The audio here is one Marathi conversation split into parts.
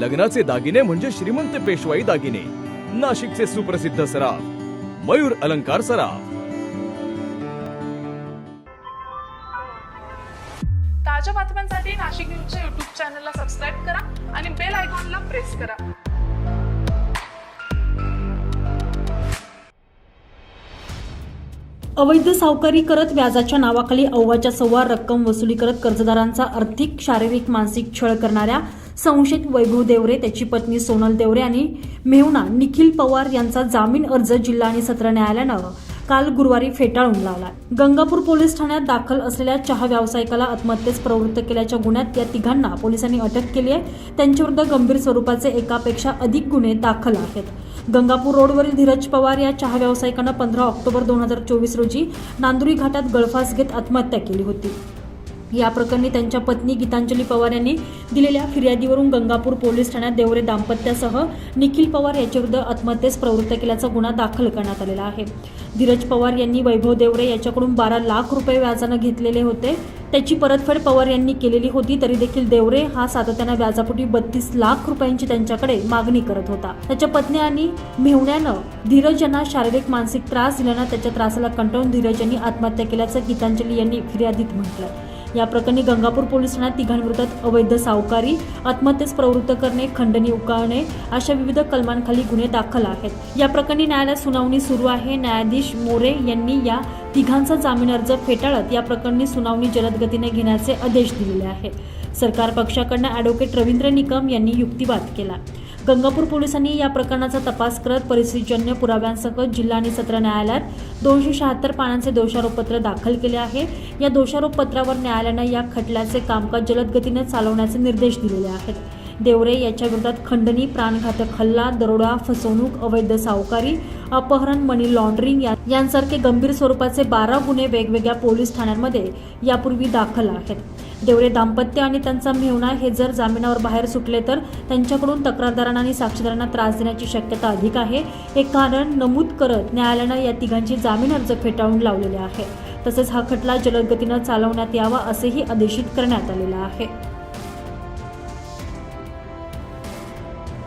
लग्नाचे दागिने म्हणजे श्रीमंत पेशवाई दागिने. नाशिकचे सुप्रसिद्ध सराफ. मयूर अलंकार सराफ. ताज्या बातम्यांसाठी नाशिक न्यूजच्या युट्यूब चॅनलला सबस्क्राईब करा आणि बेल आयकॉनला प्रेस करा. अवैध सावकारी करत व्याजाच्या नावाखाली अव्वाच्या सव्वा रक्कम वसुली करत कर्जदारांचा आर्थिक शारीरिक मानसिक छळ करणाऱ्या संशयित वैभव देवरे त्याची पत्नी सोनल देवरे आणि मेहुणा निखिल पवार यांचा जामीन अर्ज जिल्हा आणि सत्र न्यायालयानं काल गुरुवारी फेटाळून लावला. गंगापूर पोलीस ठाण्यात दाखल असलेल्या चहा व्यावसायिकाला आत्महत्येस प्रवृत्त केल्याच्या गुन्ह्यात या तिघांना पोलिसांनी अटक केली आहे. त्यांच्याविरुद्ध गंभीर स्वरूपाचे एकापेक्षा अधिक गुन्हे दाखल आहेत. गंगापूर रोडवरील धीरज पवार या चहा व्यावसायिकानं पंधरा ऑक्टोबर दोन हजार चोवीस रोजी नांदुरी घाटात गळफास घेत आत्महत्या केली होती. या प्रकरणी त्यांच्या पत्नी गीतांजली पवार यांनी दिलेल्या फिर्यादीवरून गंगापूर पोलीस ठाण्यात देवरे दाम्पत्यासह निखिल पवार याच्याविरुद्ध आत्महत्येस प्रवृत्त केल्याचा गुन्हा दाखल करण्यात आलेला आहे. धीरज पवार यांनी वैभव देवरे याच्याकडून बारा लाख रुपये व्याजानं घेतलेले होते. त्याची परतफेड पवार यांनी केलेली होती तरी देखील देवरे हा सातत्यानं व्याजापोटी बत्तीस लाख रुपयांची त्यांच्याकडे मागणी करत होता. त्याच्या पत्नी आणि मेहुण्यानं धीरज यांना शारीरिक मानसिक त्रास दिल्यानं त्याच्या त्रासाला कंटाळून धीरज यांनी आत्महत्या केल्याचं गीतांजली यांनी फिर्यादीत म्हटलं. या प्रकरणी गंगापूर पोलीस ठाण्यात तिघांविरोधात अवैध सावकारी आत्महत्येस प्रवृत्त करणे खंडणी उकाळणे अशा विविध कलमांखाली गुन्हे दाखल आहेत. या प्रकरणी न्यायालयात सुनावणी सुरू आहे. न्यायाधीश मोरे यांनी या तिघांचा जामीन अर्ज फेटाळत या प्रकरणी सुनावणी जलद गतीने घेण्याचे आदेश दिलेले आहेत. सरकार पक्षाकडनं ॲडव्होकेट रवींद्र निकम यांनी युक्तिवाद केला. गंगापूर पोलिसांनी या प्रकरणाचा तपास करत परिस्थितीजन्य पुराव्यांसह जिल्हा आणि सत्र न्यायालयात दोनशे शहात्तर पानांचे दोषारोपपत्र दाखल केले आहे. या दोषारोपपत्रावर न्यायालयानं या खटल्याचे कामकाज जलद गतीने चालवण्याचे निर्देश दिलेले आहेत. देवरे याच्या विरोधात खंडणी प्राणघातक हल्ला दरोडा फसवणूक अवैध सावकारी अपहरण मनी लॉन्ड्रिंग या- यांसारखे गंभीर स्वरूपाचे बारा गुन्हे वेगवेगळ्या पोलीस ठाण्यांमध्ये यापूर्वी दाखल आहेत. देवरे दाम्पत्य आणि त्यांचा मेहुणा हे जर जामिनावर बाहेर सुटले तर त्यांच्याकडून तक्रारदारांना आणि साक्षीदारांना त्रास देण्याची शक्यता अधिक आहे. हे कारण नमूद करत न्यायालयानं या तिघांची जामीन अर्ज फेटाळून लावलेले आहे तसेच हा खटला जलद गतीनं चालवण्यात यावा असेही आदेशित करण्यात आलेलं आहे.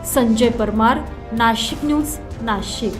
संजय परमार नाशिक न्यूज नाशिक.